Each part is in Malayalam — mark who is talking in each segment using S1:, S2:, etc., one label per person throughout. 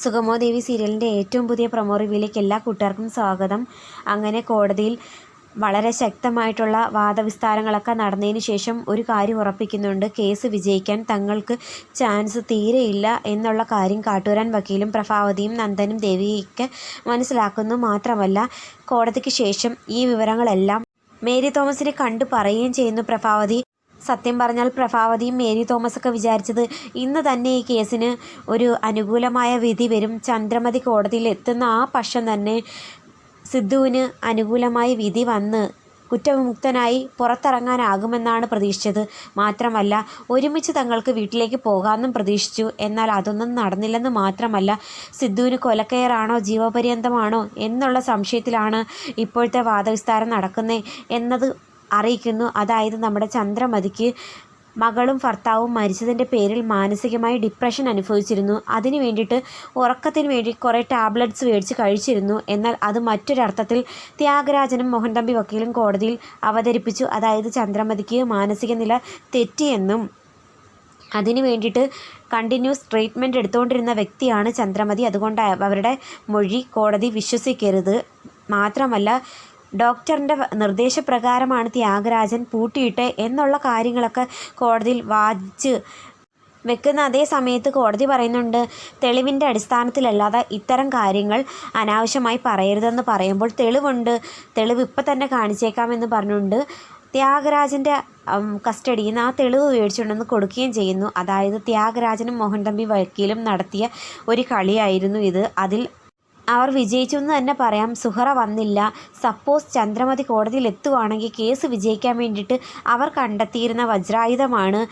S1: സുഗമോ ദേവി സീരിയലിന്റെ ഏറ്റവും പുതിയ പ്രൊമോ റിവ്യൂയിലേക്ക് എല്ലാ കൂട്ടുകാർക്കും സ്വാഗതം. അങ്ങനെ കോടതിയിൽ വളരെ ശക്തമായിട്ടുള്ള വാദവിസ്താരങ്ങളൊക്കെ നടന്നതിന് ശേഷം ഒരു കാര്യം ഉറപ്പിക്കുന്നുണ്ട്. കേസ് വിജയിക്കാൻ തങ്ങൾക്ക് ചാൻസ് തീരെയില്ല എന്നുള്ള കാര്യം കാട്ടൂരാൻ വക്കീലും പ്രഭാവതിയും നന്ദനും ദേവിയൊക്കെ മനസ്സിലാക്കുന്നു. മാത്രമല്ല കോടതിക്ക് ശേഷം ഈ വിവരങ്ങളെല്ലാം മേരി തോമസിനെ കണ്ടു പറയുകയും ചെയ്യുന്നു പ്രഭാവതി. സത്യം പറഞ്ഞാൽ പ്രഭാവതിയും മേരി തോമസൊക്കെ വിചാരിച്ചത് ഇന്ന് തന്നെ ഈ കേസിന് ഒരു അനുകൂലമായ വിധി വരും. ചന്ദ്രമതി കോടതിയിൽ എത്തുന്ന ആ പക്ഷം തന്നെ സിദ്ധുവിന് അനുകൂലമായ വിധി വന്ന് കുറ്റവിമുക്തനായി പുറത്തിറങ്ങാനാകുമെന്നാണ് പ്രതീക്ഷിച്ചത്. മാത്രമല്ല ഒരുമിച്ച് തങ്ങൾക്ക് വീട്ടിലേക്ക് പോകാമെന്നും പ്രതീക്ഷിച്ചു. എന്നാൽ അതൊന്നും നടന്നില്ലെന്ന് മാത്രമല്ല സിദ്ധുവിന് കൊലക്കയറാണോ ജീവപര്യന്തമാണോ എന്നുള്ള സംശയത്തിലാണ് ഇപ്പോഴത്തെ വാദവിസ്താരം നടക്കുന്നത് എന്നത് അറിയിക്കുന്നു. അതായത് നമ്മുടെ ചന്ദ്രമതിക്ക് മകളും ഭർത്താവും മരിച്ചതിന്റെ പേരിൽ മാനസികമായി ഡിപ്രഷൻ അനുഭവിച്ചിരുന്നു. അതിന് വേണ്ടിയിട്ട് ഉറക്കത്തിന് വേണ്ടി കുറേ ടാബ്ലറ്റ്സ് മേടിച്ച് കഴിച്ചിരുന്നു. എന്നാൽ അത് മറ്റൊരർത്ഥത്തിൽ ത്യാഗരാജനും മോഹൻ തമ്പി വക്കീലും കോടതിയിൽ അവതരിപ്പിച്ചു. അതായത് ചന്ദ്രമതിക്ക് മാനസിക നില തെറ്റിയെന്നും അതിനു വേണ്ടിയിട്ട് കണ്ടിന്യൂസ് ട്രീറ്റ്മെന്റ് എടുത്തുകൊണ്ടിരുന്ന വ്യക്തിയാണ് ചന്ദ്രമതി. അതുകൊണ്ട് അവരുടെ മൊഴി കോടതി വിശ്വസിക്കരുത്. മാത്രമല്ല ഡോക്ടറിന്റെ നിർദ്ദേശപ്രകാരമാണ് ത്യാഗരാജൻ പൂട്ടിയിട്ട് എന്നുള്ള കാര്യങ്ങളൊക്കെ കോടതിയിൽ വാദിച്ച് വെക്കുന്ന അതേ സമയത്ത് കോടതി പറയുന്നുണ്ട് തെളിവിന്റെ അടിസ്ഥാനത്തിലല്ലാതെ ഇത്തരം കാര്യങ്ങൾ അനാവശ്യമായി പറയരുതെന്ന് പറയുമ്പോൾ തെളിവുണ്ട്. തെളിവ് ഇപ്പം തന്നെ കാണിച്ചേക്കാമെന്ന് പറഞ്ഞുകൊണ്ട് ത്യാഗരാജന്റെ കസ്റ്റഡിയിൽ നിന്ന് ആ തെളിവ് മേടിച്ചുകൊണ്ടെന്ന് കൊടുക്കുകയും ചെയ്യുന്നു. അതായത് ത്യാഗരാജനും മോഹൻ തമ്പി വക്കീലും നടത്തിയ ഒരു കളിയായിരുന്നു ഇത്. അതിൽ അവർ വിജയിച്ചു എന്ന് തന്നെ പറയാം. സുഹറ വന്നില്ല. സപ്പോസ് ചന്ദ്രമതി കോടതിയിൽ എത്തുവാണെങ്കിൽ കേസ് വിജയിക്കാൻ വേണ്ടിയിട്ട് അവർ കണ്ടെത്തിയിരുന്ന വജ്രായുധമാണ്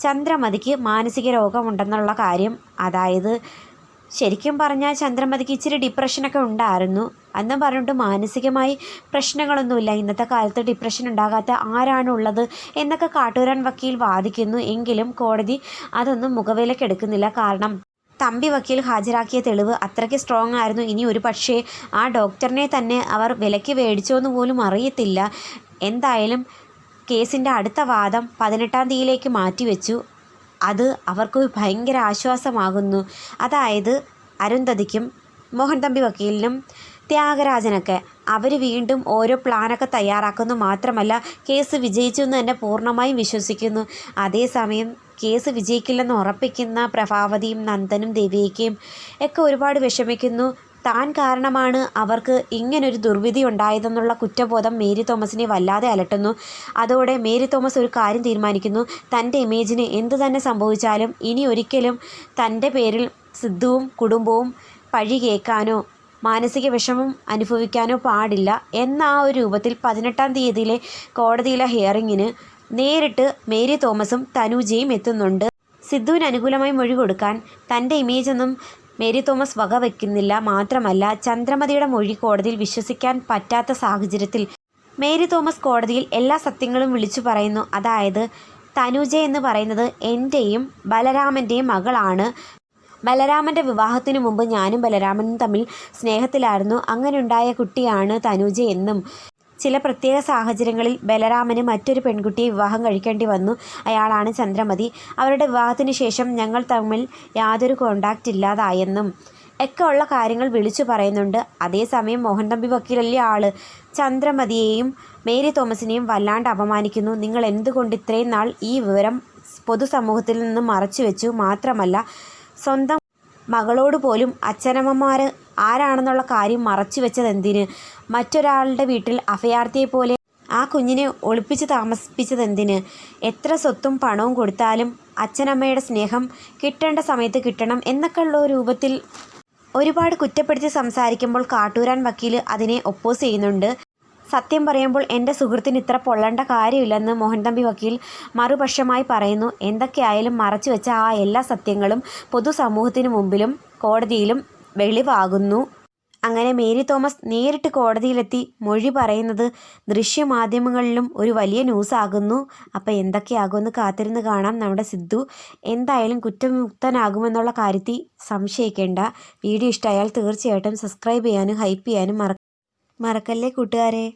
S1: ചന്ദ്രമതിക്ക് മാനസിക രോഗമുണ്ടെന്നുള്ള കാര്യം. അതായത് ശരിക്കും പറഞ്ഞാൽ ചന്ദ്രമതിക്ക് ഇച്ചിരി ഡിപ്രഷനൊക്കെ ഉണ്ടായിരുന്നു. എന്നും പറഞ്ഞിട്ട് മാനസികമായി പ്രശ്നങ്ങളൊന്നുമില്ല. ഇന്നത്തെ കാലത്ത് ഡിപ്രഷൻ ഉണ്ടാകാത്ത ആരാണുള്ളത് എന്നൊക്കെ കാട്ടൂരാൻ വക്കീൽ വാദിക്കുന്നു. എങ്കിലും കോടതി അതൊന്നും മുഖവിലക്കെടുക്കുന്നില്ല കാരണം തമ്പി വക്കീൽ ഹാജരാക്കിയ തെളിവ് അത്രയ്ക്ക് സ്ട്രോങ് ആയിരുന്നു. ഇനി ഒരു പക്ഷേ ആ ഡോക്ടറിനെ തന്നെ അവർ വിലയ്ക്ക് മേടിച്ചോ എന്ന് പോലും അറിയത്തില്ല. എന്തായാലും കേസിന്റെ അടുത്ത വാദം പതിനെട്ടാം തീയതിയിലേക്ക് മാറ്റിവെച്ചു. അത് അവർക്ക് ഭയങ്കര ആശ്വാസമാകുന്നു. അതായത് അരുന്ധതിക്കും മോഹൻ തമ്പി വക്കീലിനും ത്യാഗരാജനൊക്കെ. അവർ വീണ്ടും ഓരോ പ്ലാനൊക്കെ തയ്യാറാക്കുന്നു മാത്രമല്ല കേസ് വിജയിച്ചു എന്ന് തന്നെ പൂർണമായും വിശ്വസിക്കുന്നു. അതേസമയം കേസ് വിജയിക്കില്ലെന്ന് ഉറപ്പിക്കുന്ന പ്രഭാവതിയും നന്ദനും ദേവികയും ഒക്കെ ഒരുപാട് വിഷമിക്കുന്നു. താൻ കാരണമാണ് അവർക്ക് ഇങ്ങനൊരു ദുർവിധി ഉണ്ടായതെന്നുള്ള കുറ്റബോധം മേരി തോമസിനെ വല്ലാതെ അലട്ടുന്നു. അതോടെ മേരി തോമസ് ഒരു കാര്യം തീരുമാനിക്കുന്നു. തന്റെ ഇമേജിന് എന്തു തന്നെ സംഭവിച്ചാലും ഇനി ഒരിക്കലും തന്റെ പേരിൽ സിദ്ധുവും കുടുംബവും പഴി കേൾക്കാനോ മാനസിക വിഷമം അനുഭവിക്കാനോ പാടില്ല. എന്ന ആ ഒരു രൂപത്തിൽ പതിനെട്ടാം തീയതിയിലെ കോടതിയിലെ ഹിയറിങ്ങിന് നേരിട്ട് മേരി തോമസും തനൂജയും എത്തുന്നുണ്ട്. സിദ്ധുവിന് അനുകൂലമായി മൊഴി കൊടുക്കാൻ തന്റെ ഇമേജൊന്നും മേരി തോമസ് വകവെക്കുന്നില്ല മാത്രമല്ല ചന്ദ്രമതിയുടെ മൊഴി കോടതിയിൽ വിശ്വസിക്കാൻ പറ്റാത്ത സാഹചര്യത്തിൽ മേരി തോമസ് കോടതിയിൽ എല്ലാ സത്യങ്ങളും വിളിച്ചു പറയുന്നു. അതായത് തനുജ എന്ന് പറയുന്നത് എന്റെയും ബലരാമന്റെയും മകളാണ്. ബലരാമന്റെ വിവാഹത്തിനു മുമ്പ് ഞാനും ബലരാമനും തമ്മിൽ സ്നേഹത്തിലായിരുന്നു. അങ്ങനെയുണ്ടായ കുട്ടിയാണ് തനുജ എന്നും ചില പ്രത്യേക സാഹചര്യങ്ങളിൽ ബലരാമന് മറ്റൊരു പെൺകുട്ടിയെ വിവാഹം കഴിക്കേണ്ടി വന്നു. അയാളാണ് ചന്ദ്രമതി. അവരുടെ വിവാഹത്തിന് ശേഷം ഞങ്ങൾ തമ്മിൽ യാതൊരു കോണ്ടാക്റ്റ് ഇല്ലാതായെന്നും ഒക്കെ ഉള്ള കാര്യങ്ങൾ വിളിച്ചു പറയുന്നുണ്ട്. അതേസമയം മോഹൻ തമ്പി വക്കീലല്ലേ ആൾ? ചന്ദ്രമതിയെയും മേരി തോമസിനെയും വല്ലാണ്ട് അപമാനിക്കുന്നു. നിങ്ങൾ എന്തുകൊണ്ട് ഇത്രയും നാൾ ഈ വിവരം പൊതുസമൂഹത്തിൽ നിന്ന് മറച്ചു വെച്ചു? മാത്രമല്ല സ്വന്തം മകളോട് പോലും അച്ഛനമ്മമാർ ആരാണെന്നുള്ള കാര്യം മറച്ചു വെച്ചത് എന്തിന്? മറ്റൊരാളുടെ വീട്ടിൽ അഭയാർത്ഥിയെപ്പോലെ ആ കുഞ്ഞിനെ ഒളിപ്പിച്ച് താമസിപ്പിച്ചത് എന്തിന്? എത്ര സ്വത്തും പണവും കൊടുത്താലും അച്ഛനമ്മയുടെ സ്നേഹം കിട്ടേണ്ട സമയത്ത് കിട്ടണം എന്നൊക്കെയുള്ള രൂപത്തിൽ ഒരുപാട് കുറ്റപ്പെടുത്തി സംസാരിക്കുമ്പോൾ കാട്ടൂരാൻ വക്കീൽ അതിനെ ഒപ്പോസ് ചെയ്യുന്നുണ്ട്. സത്യം പറയുമ്പോൾ എന്റെ സുഹൃത്തിന് ഇത്ര പൊള്ളേണ്ട കാര്യമില്ലെന്ന് മോഹൻ തമ്പി വക്കീൽ മറുപക്ഷമായി പറയുന്നു. എന്തൊക്കെയായാലും മറച്ചു വെച്ച ആ എല്ലാ സത്യങ്ങളും പൊതുസമൂഹത്തിന് മുമ്പിലും കോടതിയിലും വെളിവാകുന്നു. അങ്ങനെ മേരി തോമസ് നേരിട്ട് കോടതിയിലെത്തി മൊഴി പറയുന്നത് ദൃശ്യമാധ്യമങ്ങളിലും ഒരു വലിയ ന്യൂസ് ആകുന്നു അപ്പോൾ എന്തൊക്കെയാകുമെന്ന് കാത്തിരുന്ന് കാണാം നമ്മുടെ സിദ്ധു. എന്തായാലും കുറ്റമുക്തനാകുമെന്നുള്ള കാര്യത്തിൽ സംശയിക്കേണ്ട. വീഡിയോ ഇഷ്ടമായാൽ തീർച്ചയായിട്ടും സബ്സ്ക്രൈബ് ചെയ്യാനും ഹൈപ്പ് ചെയ്യാനും മറ മറക്കല്ലേ കൂട്ടുകാരെ?